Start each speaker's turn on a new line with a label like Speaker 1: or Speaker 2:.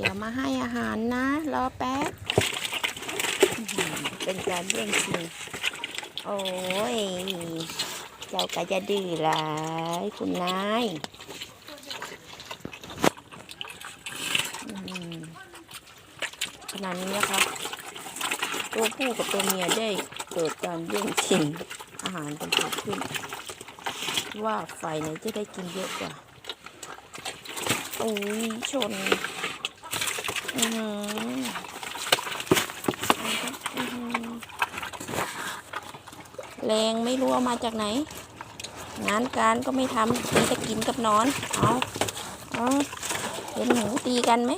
Speaker 1: เดี๋ยวมาให้อาหารนะ รอแป๊บ เป็นการเรื่องจริงโอ้ย เจ้าก็จะดื้อหลายคุณนายอื้อหือขณะนี้นะคะ ตัวผู้กับตัวเมียได้เกิดการแย่งชิงอาหารกันเกิดขึ้น ว่าฝ่ายไหนจะได้กินเยอะกว่า โอ้ยชน แรงไม่รู้เอามาจากไหน งานการก็ไม่ทำมีแต่กินกับนอน เอาเอาเห็นหนูตีกันไหม